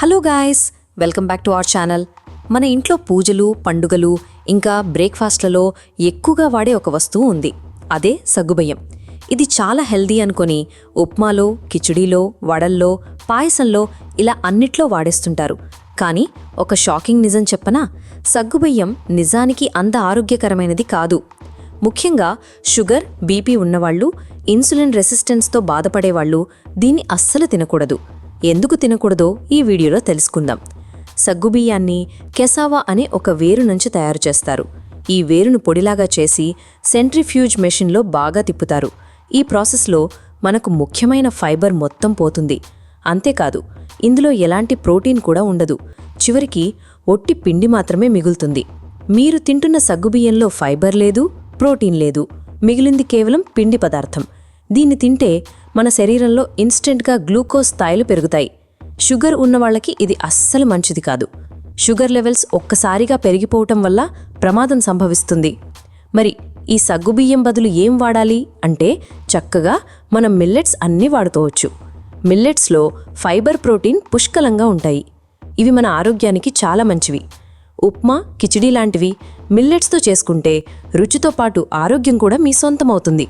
Hello guys welcome back to our channel. మన ఇంట్లో పూజలు పండుగలు ఇంకా బ్రేక్ఫాస్ట్లలో ఎక్కువగా వాడే ఒక వస్తువు ఉంది. అదే సగ్గుబియ్యం ఇది చాలా హెల్దీ అనుకొని ఉప్మాలో కిచిడీలో వడల్లో పాయసంలో ఇలా అన్నిట్లో వాడేస్తుంటారు. కానీ ఒక షాకింగ్ నిజం చెప్పనా? సగ్గుబియ్యం నిజానికి అంత ఆరోగ్యకరమైనది కాదు. ముఖ్యంగా షుగర్ బీపీ ఉన్నవాళ్ళు ఇన్సులిన్ రెసిస్టెన్స్తో బాధపడేవాళ్ళు దీన్ని అస్సలు తినకూడదు. ఎందుకు తినకూడదో ఈ వీడియోలో తెలుసుకుందాం. సగ్గుబియ్యాన్ని కెసావా అనే ఒక వేరు నుంచి తయారు చేస్తారు. ఈ వేరును పొడిలాగా చేసి సెంట్రిఫ్యూజ్ మెషిన్లో బాగా తిప్పుతారు. ఈ ప్రాసెస్లో మనకు ముఖ్యమైన ఫైబర్ మొత్తం పోతుంది. అంతేకాదు ఇందులో ఎలాంటి ప్రోటీన్ కూడా ఉండదు. చివరికి ఒట్టి పిండి మాత్రమే మిగులుతుంది. మీరు తింటున్న సగ్గుబియ్యంలో ఫైబర్ లేదు ప్రోటీన్ లేదు. మిగిలింది కేవలం పిండి పదార్థం. దీన్ని తింటే మన శరీరంలో ఇన్స్టెంట్గా గ్లూకోజ్ స్థాయిలు పెరుగుతాయి. షుగర్ ఉన్న వాళ్ళకి ఇది అస్సలు మంచిది కాదు. షుగర్ లెవెల్స్ ఒక్కసారిగా పెరిగిపోవటం వల్ల ప్రమాదం సంభవిస్తుంది. మరి ఈ సగ్గుబియ్యం బదులు ఏం వాడాలి? అంటే చక్కగా మనం మిల్లెట్స్ అన్నీ వాడుకోవచ్చు. మిల్లెట్స్లో ఫైబర్ ప్రోటీన్ పుష్కలంగా ఉంటాయి. ఇవి మన ఆరోగ్యానికి చాలా మంచివి. ఉప్మా కిచిడీ లాంటివి మిల్లెట్స్తో చేసుకుంటే రుచితో పాటు ఆరోగ్యం కూడా మీ సొంతమవుతుంది.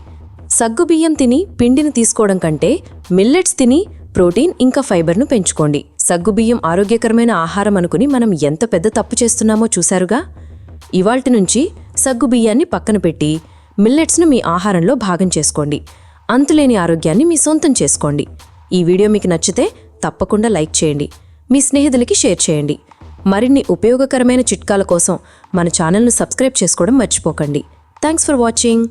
సగ్గుబియ్యం తిని పిండిని తీసుకోవడం కంటే మిల్లెట్స్ తిని ప్రోటీన్ ఇంకా ఫైబర్ను పెంచుకోండి. సగ్గుబియ్యం ఆరోగ్యకరమైన ఆహారం అనుకుని మనం ఎంత పెద్ద తప్పు చేస్తున్నామో చూశారుగా? ఇవాల్టి నుంచి సగ్గుబియ్యాన్ని పక్కన పెట్టి మిల్లెట్స్ను మీ ఆహారంలో భాగం చేసుకోండి. అంతులేని ఆరోగ్యాన్ని మీ సొంతం చేసుకోండి. ఈ వీడియో మీకు నచ్చితే తప్పకుండా లైక్ చేయండి. మీ స్నేహితులకి షేర్ చేయండి. మరిన్ని ఉపయోగకరమైన చిట్కాల కోసం మన ఛానల్ను సబ్స్క్రైబ్ చేసుకోవడం మర్చిపోకండి. Thanks for watching.